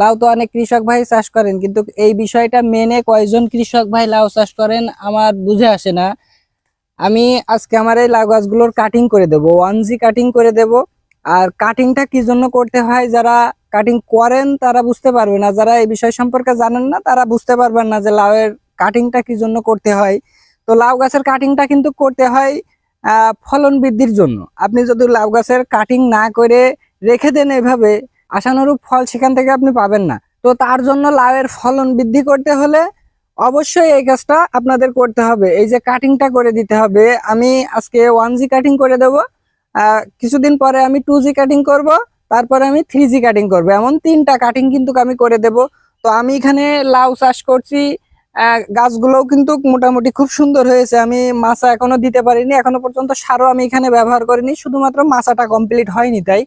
লাউ তো অনেক কৃষক ভাই চাষ করেন, কিন্তু এই বিষয়টা মেনে কয়জন কৃষক ভাই লাউ চাষ করেন আমার বুঝে আসে না। আমি আজকে আমার এই লাউ গাছগুলোর কাটিং করে দেব ওয়ান জি কাটিং করে দেব। আর কাটিংটা কি জন্য করতে হয়, যারা কাটিং করেন তারা বুঝতে পারবে না, যারা এই বিষয় সম্পর্কে জানেন না তারা বুঝতে পারবেন না যে লাউয়ের কাটিংটা কি জন্য করতে হয়। তো লাউ গাছের কাটিংটা কিন্তু করতে হয় ফলন বৃদ্ধির জন্য। আপনি যদি লাউ গাছের কাটিং না করে রেখে দেন এভাবে আশানুরূপ ফল সেখান থেকে আপনি পাবেন না। তো তার জন্য লাউয়ের ফলন বৃদ্ধি করতে হলে অবশ্যই এই কাজটা আপনাদের করতে হবে। এই যে কাটিংটা করে দিতে হবে, আমি আজকে ওয়ান জি কাটিং করে দেব। কিছুদিন পরে আমি টু জি কাটিং করব, তারপরে আমি থ্রি জি কাটিং করব। এমন তিনটা কাটিং কিন্তু আমি করে দেব। তো আমি এখানে লাউ চাষ করছি গাছগুলোও কিন্তু মোটামুটি খুব সুন্দর হয়েছে। আমি মাছা এখনও দিতে পারিনি, এখনও পর্যন্ত সারও আমি এখানে ব্যবহার করিনি, শুধুমাত্র মাছাটা কমপ্লিট হয়নি তাই।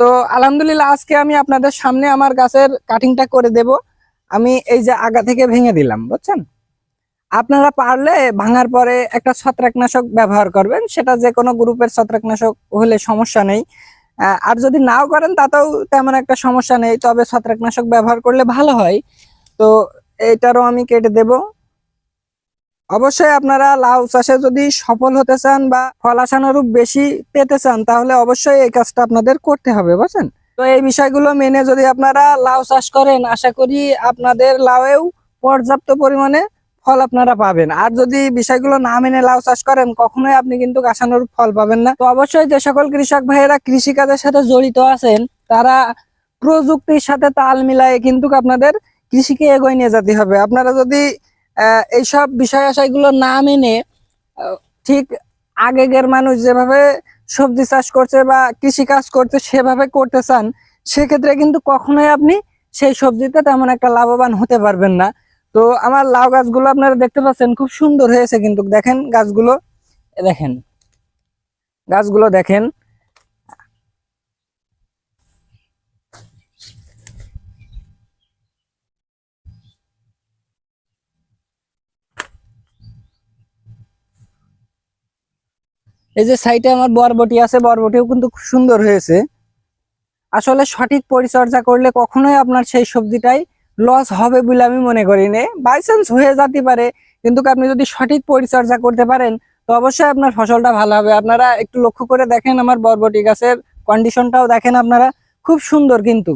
তো আলহামদুলিল্লাহ, আজকে আমি আপনাদের সামনে আমার গাছের কাটিংটা করে দেব। আমি এই যে আগা থেকে ভেঙে দিলাম, বুঝছেন? আপনারা পারলে ভাঙার পরে একটা ছত্রাকনাশক ব্যবহার করবেন। সেটা যে কোনো গ্রুপের ছত্রাকনাশক হলে সমস্যা নেই। আর যদি নাও করেন, তাতেও তেমন একটা সমস্যা নেই। তবে ছত্রাকনাশক ব্যবহার করলে ভালো হয়। তো এটারও আমি কেটে দেব। অবশ্যই আপনারা লাউ চাষে যদি সফল হতে চান বা ফল আসানুরূপ বেশি পেতে চান, তাহলে অবশ্যই এই কাজটা আপনাদের করতে হবে, বুঝছেন? তো এই বিষয়গুলো মেনে যদি আপনারা লাউ চাষ করেন, আশা করি আপনাদের লাউয়েও পর্যাপ্ত পরিমাণে ফল আপনারা পাবেন। আর যদি বিষয়গুলো না মেনে লাউ চাষ করেন, কখনোই আপনি কিন্তু আশানুরূপ ফল পাবেন না। তো অবশ্যই যে সকল কৃষক ভাইয়েরা কৃষিকাজের সাথে জড়িত আছেন, তারা প্রযুক্তির সাথে তাল মিলায়ে কিন্তু আপনাদের কৃষিকে এগিয়ে নিয়ে যেতে হবে। আপনারা যদি এইসব বিষয় আশয়গুলো না মেনে ঠিক আগেকার মানুষ যেভাবে সবজি চাষ করছে বা কৃষি কাজ করছে সেভাবে করতে চান, সেক্ষেত্রে কিন্তু কখনোই আপনি সেই সবজিতে তেমন একটা লাভবান হতে পারবেন না। তো আমার লাউ গাছগুলো আপনারা দেখতে পাচ্ছেন, খুব সুন্দর হয়েছে কিন্তু। দেখেন গাছগুলো দেখেন গাছগুলো দেখেন। এই যে সাইডে আমার বরবটি আছে, বরবটিও কিন্তু খুব সুন্দর হয়েছে। আসলে সঠিক পরিচর্যা করলে কখনোই আপনার সেই সবজিটাই লস হবে বলে আমি মনে করি নে। বাই চান্স হয়ে যেতে পারে, কিন্তু আপনি যদি সঠিক পরিচর্যা করতে পারেন, তো অবশ্যই আপনার ফসলটা ভালো হবে। আপনারা একটু লক্ষ্য করে দেখেন আমার বরবটি গাছের কন্ডিশনটাও দেখেন আপনারা, খুব সুন্দর কিন্তু।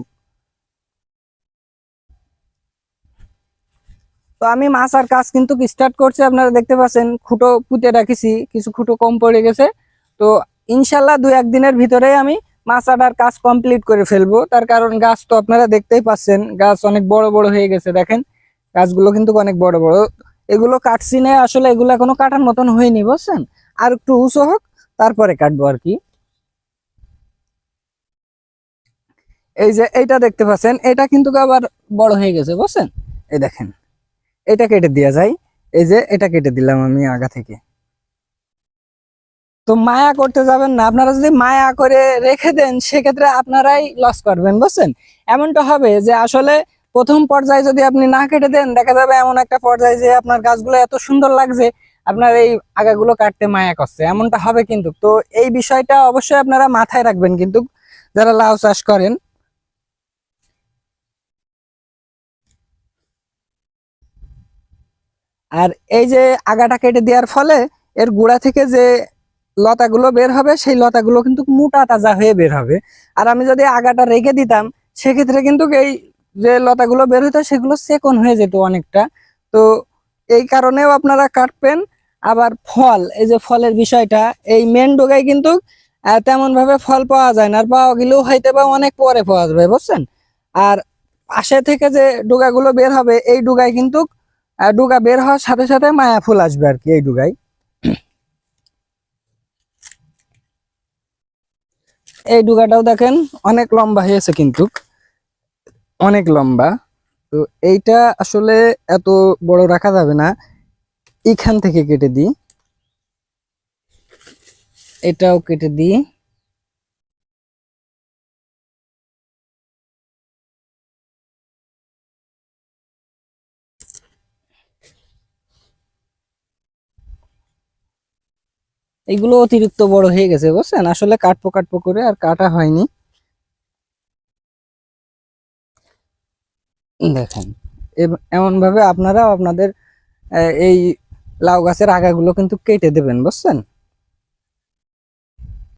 তো আমি মাছ আর কাজ কিন্তু স্টার্ট করছি, আপনারা দেখতে পাচ্ছেন, খুঁটো পুঁতে রাখিছি, কিছু খুঁটো কম পড়ে গেছে। তো ইনশাল্লাহ দু একদিনের ভিতরে আমি মাছ আটার কাজ কমপ্লিট করে ফেলব। তার কারণ গাছ তো আপনারা দেখতেই পাচ্ছেন, গাছ অনেক বড় বড় হয়ে গেছে, দেখেন। গাছগুলো কিন্তু অনেক বড় বড়। এগুলো কাটছি না, আসলে এগুলো এখনও কাটার মতন হয়নি, বুঝছেন? আর একটু উঁচু হোক, তারপরে কাটবো আর কি। এই যে, এইটা দেখতে পাচ্ছেন, এটা কিন্তু আবার বড় হয়ে গেছে, বুঝছেন? এই দেখেন। এটা কেটে দেওয়া যায়। এই যে এটা কেটে দিলাম আমি আগা থেকে। তো মায়া করতে যাবেন না। আপনারা যদি মায়া করে রেখে দেন, সেক্ষেত্রে আপনারাই লস করবেন, বুঝছেন? এমনটা হবে যে আসলে প্রথম পর্যায়ে যদি আপনি না কেটে দেন, দেখা যাবে এমন একটা পর্যায়ে যে আপনার গাছগুলো এত সুন্দর লাগছে, আপনার এই আগাগুলো কাটতে মায়া করছে। এমনটা হবে কিন্তু। তো এই বিষয়টা অবশ্যই আপনারা মাথায় রাখবেন কিন্তু, যারা লাউ চাষ করেন। আর এই যে আগাটা কেটে দেওয়ার ফলে এর গোড়া থেকে যে লতাগুলো বের হবে সেই লতাগুলো কিন্তু মোটা তাজা হয়ে বের হবে। আর আমি যদি আগাটা রেখে দিতাম সেক্ষেত্রে কিন্তু এই যে লতাগুলো বের হতো সেগুলো সেকন হয়ে যেত অনেকটা। তো এই কারণেও আপনারা কাটবেন। আবার ফল এই যে ফলের বিষয়টা এই মেন ডোগায় কিন্তু আহ, তেমন ভাবে ফল পাওয়া যায় না। আর পাওয়া গেলেও হয়তো বা অনেক পরে পাওয়া যাবে বুঝছেন? আর আশে থেকে যে ডোগাগুলো বের হবে এই ডুগায় কিন্তু ডুগা বের হওয়ার সাথে সাথে মায়া ফুল আসবে আর কি এই ডুগায়। এই ডুগাটাও দেখেন, অনেক লম্বা হয়েছে কিন্তু। অনেক লম্বা। তো এইটা আসলে এত বড় রাখা যাবে না। এখান থেকে কেটে দিই। এটাও কেটে দিই। এইগুলো অতিরিক্ত বড় হয়ে গেছে, বুঝছেন? আসলে কাটপো কাটপো করে আর কাটা হয়নি। দেখেন এমন ভাবে আপনারা আপনাদের এই লাউ গাছের আগাগুলো কিন্তু কেটে দেবেন, বুঝছেন?